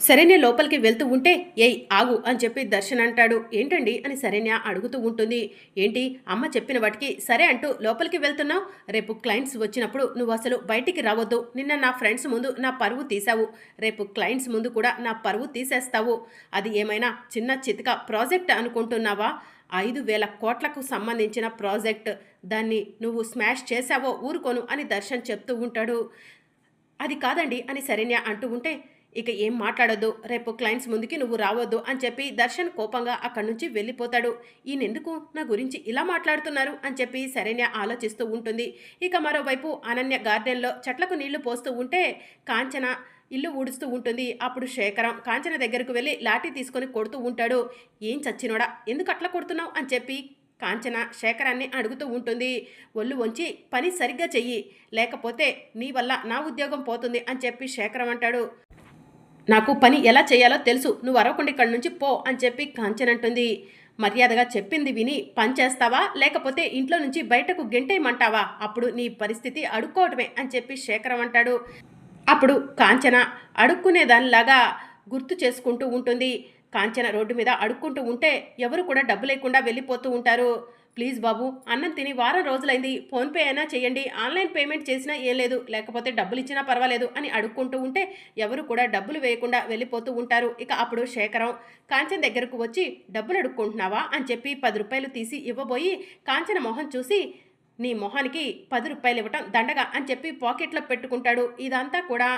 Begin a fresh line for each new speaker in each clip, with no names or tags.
శరణ్య లోపలికి వెళ్తూ ఉంటే ఏయ్ ఆగు అని చెప్పి దర్శన్ అంటాడు. ఏంటండి? అని శరణ్య అడుగుతూ ఉంటుంది. ఏంటి? అమ్మ చెప్పిన వాటికి సరే అంటూ లోపలికి వెళ్తున్నావు? రేపు క్లయింట్స్ వచ్చినప్పుడు నువ్వు అసలు బయటికి రావద్దు. నిన్న నా ఫ్రెండ్స్ ముందు నా పరువు తీసావు రేపు క్లయింట్స్ ముందు కూడా నా పరువు తీసేస్తావు. అది ఏమైనా చిన్న చితక ప్రాజెక్ట్ అనుకుంటున్నావా? ఐదు వేల కోట్లకు సంబంధించిన ప్రాజెక్ట్. దాన్ని నువ్వు స్మాష్ చేసావో ఊరుకోను అని దర్శన్ చెప్తూ ఉంటాడు. అది కాదండి అని శరణ్య అంటూ ఉంటే ఇక ఏం మాట్లాడొద్దు. రేపు క్లయింట్స్ ముందుకి నువ్వు రావద్దు అని చెప్పి దర్శన్ కోపంగా అక్కడి నుంచి వెళ్ళిపోతాడు. ఈయనెందుకు నా గురించి ఇలా మాట్లాడుతున్నారు అని చెప్పి శరణ్య ఆలోచిస్తూ ఉంటుంది. ఇక మరోవైపు అనన్య గార్డెన్లో చెట్లకు నీళ్ళు పోస్తూ ఉంటే కాంచన ఇల్లు ఊడుస్తూ ఉంటుంది. అప్పుడు శేఖరం కాంచన దగ్గరకు వెళ్ళి లాఠీ తీసుకొని కొడుతూ ఉంటాడు. ఏం చచ్చినోడా? ఎందుకు అట్లా కొడుతున్నావు? అని చెప్పి కాంచన శేఖరాన్ని అడుగుతూ ఉంటుంది. ఒళ్ళు వంచి పని సరిగ్గా చెయ్యి. లేకపోతే నీ వల్ల నా ఉద్యోగం పోతుంది అని చెప్పి శేఖరం అంటాడు. నాకు పని ఎలా చేయాలో తెలుసు. నువ్వు అరవకుండా ఇక్కడి నుంచి పో అని చెప్పి కాంచనంటుంది మర్యాదగా చెప్పింది విని పని చేస్తావా? లేకపోతే ఇంట్లో నుంచి బయటకు గెంటేయమంటావా? అప్పుడు నీ పరిస్థితి అడుక్కోవటమే అని చెప్పి శేఖరం అంటాడు. అప్పుడు కాంచన అడుక్కునే దానిలాగా గుర్తు చేసుకుంటూ ఉంటుంది. కాంచన రోడ్డు మీద అడుక్కుంటూ ఉంటే ఎవరు కూడా డబ్బు లేకుండా వెళ్ళిపోతూ ఉంటారు. ప్లీజ్ బాబు అన్నం తిని వారం రోజులైంది ఫోన్పే అయినా చేయండి ఆన్లైన్ పేమెంట్ చేసినా ఏం లేదు లేకపోతే డబ్బులు ఇచ్చినా పర్వాలేదు అని అడుక్కుంటూ ఉంటే ఎవరు కూడా డబ్బులు వేయకుండా వెళ్ళిపోతూ ఉంటారు. ఇక అప్పుడు శేఖరం కాంచన్ దగ్గరకు వచ్చి డబ్బులు అడుక్కుంటున్నావా? అని చెప్పి పది రూపాయలు తీసి ఇవ్వబోయి కాంచన మొహం చూసి నీ మొహానికి పది రూపాయలు ఇవ్వటం దండగా అని చెప్పి పాకెట్లో పెట్టుకుంటాడు. ఇదంతా కూడా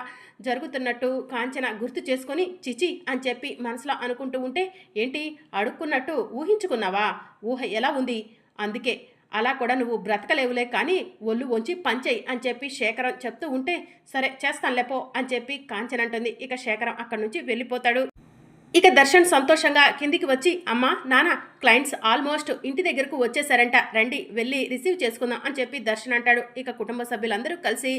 జరుగుతున్నట్టు కాంచన గుర్తు చేసుకొని చిచి అని చెప్పి మనసులో అనుకుంటూ ఉంటే ఏంటి అడుక్కున్నట్టు ఊహించుకున్నావా? ఊహ ఎలా ఉంది? అందుకే అలా కూడా నువ్వు బ్రతకలేవులే కానీ ఒళ్ళు వంచి పంచేయి అని చెప్పి శేఖరం చెప్తూ ఉంటే సరే చేస్తాను లేపో అని చెప్పి కాంచనంటుంది ఇక శేఖరం అక్కడి నుంచి వెళ్ళిపోతాడు. ఇక దర్శన్ సంతోషంగా కిందికి వచ్చి అమ్మా నాన్న క్లయింట్స్ ఆల్మోస్ట్ ఇంటి దగ్గరకు వచ్చేసారంట రండి వెళ్ళి రిసీవ్ చేసుకుందాం అని చెప్పి దర్శన్ అంటాడు. ఇక కుటుంబ సభ్యులందరూ కలిసి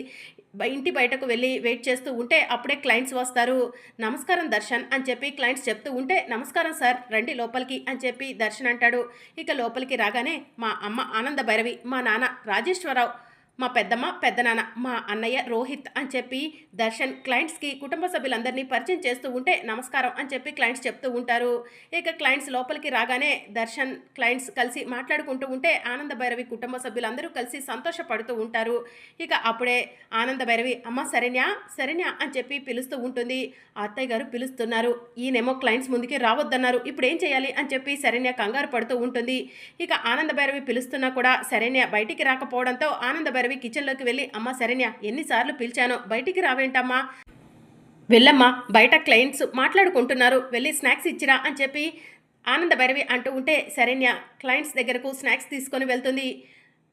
ఇంటి బయటకు వెళ్ళి వెయిట్ చేస్తూ ఉంటే అప్పుడే క్లయింట్స్ వస్తారు. నమస్కారం దర్శన్ అని చెప్పి క్లయింట్స్ చెప్తూ ఉంటే నమస్కారం సార్ రండి లోపలికి అని చెప్పి దర్శన్ అంటాడు. ఇక లోపలికి రాగానే మా అమ్మ ఆనంద భైరవి మా నాన్న రాజేశ్వరరావు మా పెద్దమ్మ పెద్దనాన్న మా అన్నయ్య రోహిత్ అని చెప్పి దర్శన్ క్లయింట్స్కి కుటుంబ సభ్యులందరినీ పరిచయం చేస్తూ ఉంటే నమస్కారం అని చెప్పి క్లయింట్స్ చెప్తూ ఉంటారు. ఇక క్లయింట్స్ లోపలికి రాగానే దర్శన్ క్లయింట్స్ కలిసి మాట్లాడుకుంటూ ఉంటే ఆనంద భైరవి కుటుంబ సభ్యులందరూ కలిసి సంతోషపడుతూ ఉంటారు. ఇక అప్పుడే ఆనంద భైరవి అమ్మ శరణ్య శరణ్య అని చెప్పి పిలుస్తూ ఉంటుంది. అత్తయ్య గారు పిలుస్తున్నారు. ఈయనేమో క్లయింట్స్ ముందుకి రావద్దన్నారు. ఇప్పుడు ఏం చేయాలి? అని చెప్పి శరణ్య కంగారు పడుతూ ఉంటుంది. ఇక ఆనంద భైరవి పిలుస్తున్నా కూడా శరణ్య బయటికి రాకపోవడంతో ఆనంద భైరవి కిచెన్లోకి వెళ్ళి అమ్మ శరణ్య ఎన్నిసార్లు పిలిచానో బయటికి రావేంటమ్మా? వెళ్ళమ్మా బయట క్లయింట్స్ మాట్లాడుకుంటున్నారు వెళ్ళి స్నాక్స్ ఇచ్చిరా అని చెప్పి ఆనంద భైరవి అంటూ ఉంటే శరణ్య క్లయింట్స్ దగ్గరకు స్నాక్స్ తీసుకొని వెళ్తుంది.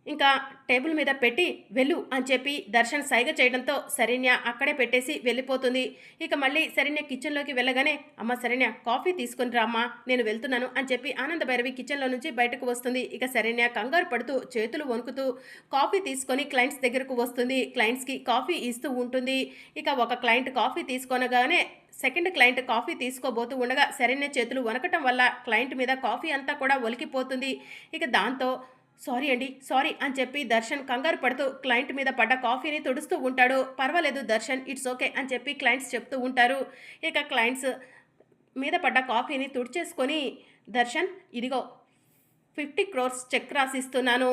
ఇంకా టేబుల్ మీద పెట్టి వెళ్ళు అని చెప్పి దర్శన్ సైగ చేయడంతో శరణ్య అక్కడే పెట్టేసి వెళ్ళిపోతుంది. ఇక మళ్ళీ శరణ్య కిచెన్లోకి వెళ్ళగానే అమ్మ శరణ్య కాఫీ తీసుకుని రామ్మా నేను వెళ్తున్నాను అని చెప్పి ఆనంద భైరవి కిచెన్లో నుంచి బయటకు వస్తుంది. ఇక శరణ్య కంగారు పడుతూ చేతులు వణుకుతూ కాఫీ తీసుకొని క్లయింట్స్ దగ్గరకు వస్తుంది. క్లయింట్స్కి కాఫీ ఇస్తూ ఉంటుంది. ఇక ఒక క్లయింట్ కాఫీ తీసుకొనగానే సెకండ్ క్లయింట్ కాఫీ తీసుకోబోతూ ఉండగా శరణ్య చేతులు వనకటం వల్ల క్లయింట్ మీద కాఫీ అంతా కూడా ఒలికిపోతుంది. ఇక దాంతో సారీ అండి సారీ అని చెప్పి దర్శన్ కంగారు పడుతూ క్లయింట్ మీద పడ్డ కాఫీని తుడుస్తూ ఉంటాడు. పర్వాలేదు దర్శన్ ఇట్స్ ఓకే అని చెప్పి క్లయింట్స్ చెప్తూ ఉంటారు. ఇక క్లయింట్స్ మీద పడ్డ కాఫీని తుడిచేసుకొని దర్శన్ ఇదిగో ఫిఫ్టీ క్రోర్స్ చెక్ రాసిస్తున్నాను.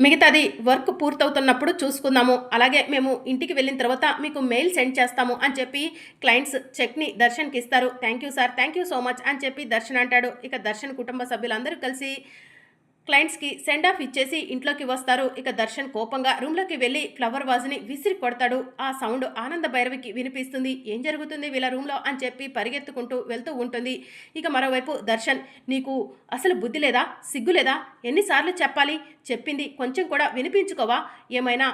మిగతాది వర్క్ పూర్తవుతున్నప్పుడు చూసుకుందాము. అలాగే మేము ఇంటికి వెళ్ళిన తర్వాత మీకు మెయిల్ సెండ్ చేస్తాము అని చెప్పి క్లయింట్స్ చెక్ని దర్శన్కి ఇస్తారు thank you sir thank you so much అని చెప్పి దర్శన్ అంటాడు. ఇక దర్శన్ కుటుంబ సభ్యులందరూ కలిసి క్లయింట్స్కి సెండ్ ఆఫ్ ఇచ్చేసి ఇంట్లోకి వస్తారు. ఇక దర్శన్ కోపంగా రూమ్లోకి వెళ్ళి ఫ్లవర్ వాజ్ని విసిరి కొడతాడు. ఆ సౌండ్ ఆనంద భైరవికి వినిపిస్తుంది. ఏం జరుగుతుంది వీళ్ళ రూమ్లో అని చెప్పి పరిగెత్తుకుంటూ వెళ్తూ ఉంటుంది. ఇక మరోవైపు దర్శన్ నీకు అసలు బుద్ధి లేదా? సిగ్గు లేదా? ఎన్నిసార్లు చెప్పాలి? చెప్పింది కొంచెం కూడా వినిపించుకోవా? ఏమైనా?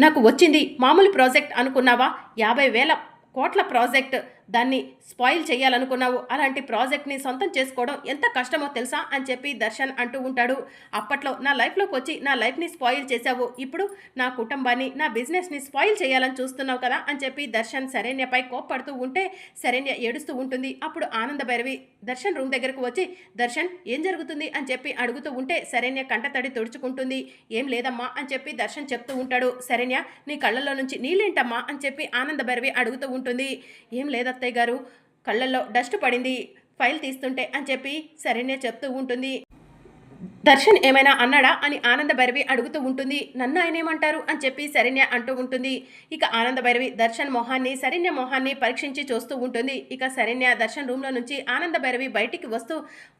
నాకు వచ్చింది మామూలు ప్రాజెక్ట్ అనుకున్నావా? యాభై వేల కోట్ల ప్రాజెక్ట్ దాన్ని స్పాయిల్ చేయాలనుకున్నావు? అలాంటి ప్రాజెక్ట్ని సొంతం చేసుకోవడం ఎంత కష్టమో తెలుసా? అని చెప్పి దర్శన్ అంటూ ఉంటాడు. అప్పట్లో నా లైఫ్లోకి వచ్చి నా లైఫ్ని స్పాయిల్ చేశావు. ఇప్పుడు నా కుటుంబాన్ని నా బిజినెస్ని స్పాయిల్ చేయాలని చూస్తున్నావు కదా? అని చెప్పి దర్శన్ శరణ్యపై కోప్పడుతూ ఉంటే శరణ్య ఏడుస్తూ ఉంటుంది. అప్పుడు ఆనంద భైరవి దర్శన్ రూమ్ దగ్గరకు వచ్చి దర్శన్ ఏం జరుగుతుంది? అని చెప్పి అడుగుతూ ఉంటే శరణ్య కంటతడి తుడుచుకుంటుంది. ఏం లేదమ్మా అని చెప్పి దర్శన్ చెప్తూ ఉంటాడు. శరణ్య నీ కళ్ళల్లో నుంచి నీళ్ళేంటమ్మా? అని చెప్పి ఆనంద భైరవి అడుగుతూ ఉంటుంది. ఏం అత్తయ్య గారు కళ్ళల్లో డస్ట్ పడింది. ఫైల్ తీస్తుంటే అని చెప్పి సరేనే చెప్తూ ఉంటుంది. దర్శన్ ఏమైనా అన్నాడా అని ఆనంద భైరవి అడుగుతూ ఉంటుంది. నన్ను ఆయన ఏమంటారు? అని చెప్పి శరణ్య అంటూ ఉంటుంది. ఇక ఆనంద భైరవి దర్శన్ మొహాన్ని శరణ్య మొహాన్ని పరీక్షించి చూస్తూ ఉంటుంది. ఇక శరణ్య దర్శన్ రూమ్లో నుంచి ఆనంద భైరవి బయటికి వస్తూ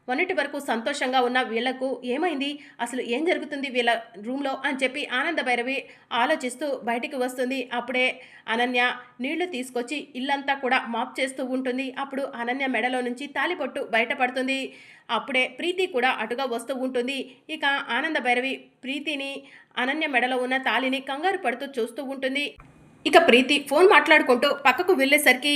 మొన్నటి వరకు సంతోషంగా ఉన్న వీళ్ళకు ఏమైంది? అసలు ఏం జరుగుతుంది వీళ్ళ రూమ్లో అని చెప్పి ఆనంద భైరవి ఆలోచిస్తూ బయటికి వస్తుంది. అప్పుడే అనన్య నీళ్ళు తీసుకొచ్చి ఇల్లంతా కూడా మాప్ చేస్తూ ఉంటుంది. అప్పుడు అనన్య మెడలో నుంచి తాలిపొట్టు బయటపడుతుంది. అప్పుడే ప్రీతి కూడా అటుగా వస్తూ ఉంటుంది. ఇక ఆనంద భైరవి ప్రీతిని అనన్య మెడలో ఉన్న తాలిని కంగారు పడుతూ చూస్తూ ఉంటుంది. ఇక ప్రీతి ఫోన్ మాట్లాడుకుంటూ పక్కకు వెళ్ళేసరికి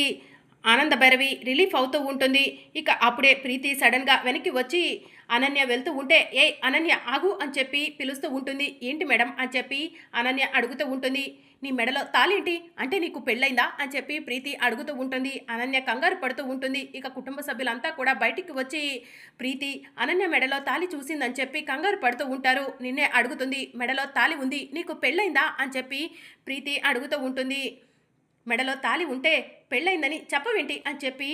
ఆనంద భైరవి రిలీఫ్ అవుతూ ఉంటుంది. ఇక అప్పుడే ప్రీతి సడన్గా వెనక్కి వచ్చి అనన్య వెళ్తూ ఉంటే ఏ అనన్య ఆగు అని చెప్పి పిలుస్తూ ఉంటుంది. ఏంటి మేడం? అని చెప్పి అనన్య అడుగుతూ ఉంటుంది. నీ మెడలో తాలేంటి అంటే నీకు పెళ్ళైందా? అని చెప్పి ప్రీతి అడుగుతూ ఉంటుంది. అనన్య కంగారు పడుతూ ఉంటుంది. ఇక కుటుంబ సభ్యులంతా కూడా బయటికి వచ్చి ప్రీతి అనన్య మెడలో తాలి చూసిందని చెప్పి కంగారు పడుతూ ఉంటారు. నిన్నే అడుగుతుంది మెడలో తాలి ఉంది నీకు పెళ్ళైందా? అని చెప్పి ప్రీతి అడుగుతూ ఉంటుంది. మెడలో తాలి ఉంటే పెళ్ళైందని చెప్పవేంటి అని చెప్పి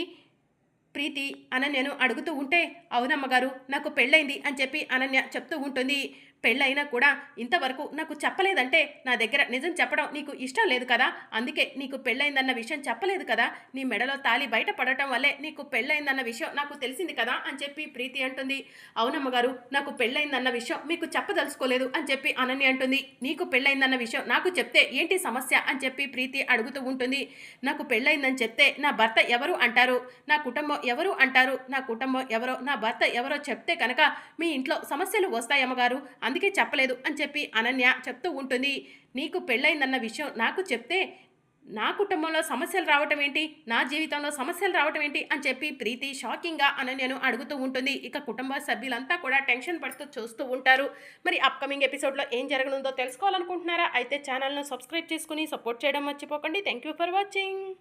ప్రీతి అనన్యను అడుగుతూ ఉంటే అవునమ్మగారు నాకు పెళ్ళైంది అని చెప్పి అనన్య చెప్తూ ఉంటుంది. పెళ్ళైనా కూడా ఇంతవరకు నాకు చెప్పలేదంటే నా దగ్గర నిజం చెప్పడం నీకు ఇష్టం లేదు కదా? అందుకే నీకు పెళ్ళైందన్న విషయం చెప్పలేదు కదా? నీ మెడలో తాలి బయట పడటం వల్లే నీకు పెళ్ళైందన్న విషయం నాకు తెలిసింది కదా? అని చెప్పి ప్రీతి అంటుంది. అవునమ్మగారు నాకు పెళ్ళైందన్న విషయం మీకు చెప్పదలుచుకోలేదు అని చెప్పి అనన్య అంటుంది. నీకు పెళ్ళైందన్న విషయం నాకు చెప్తే ఏంటి సమస్య? అని చెప్పి ప్రీతి అడుగుతూ ఉంటుంది. నాకు పెళ్ళైందని చెప్తే నా భర్త ఎవరు అంటారు? నా కుటుంబం ఎవరు అంటారు? నా కుటుంబం ఎవరో నా భర్త ఎవరో చెప్తే కనుక మీ ఇంట్లో సమస్యలు వస్తాయమ్మగారు. అందుకే చెప్పలేదు అని చెప్పి అనన్య చెప్తూ ఉంటుంది. నీకు పెళ్ళైందన్న విషయం నాకు చెప్తే నా కుటుంబంలో సమస్యలు రావటం ఏంటి? నా జీవితంలో సమస్యలు రావటం ఏంటి? అని చెప్పి ప్రీతి షాకింగ్గా అనన్యను అడుగుతూ ఉంటుంది. ఇక కుటుంబ సభ్యులంతా కూడా టెన్షన్ పడుతూ చూస్తూ ఉంటారు. మరి అప్కమింగ్ ఎపిసోడ్లో ఏం జరగనుందో తెలుసుకోవాలనుకుంటున్నారా? అయితే ఛానల్ను సబ్స్క్రైబ్ చేసుకుని సపోర్ట్ చేయడం మర్చిపోకండి. Thank you for watching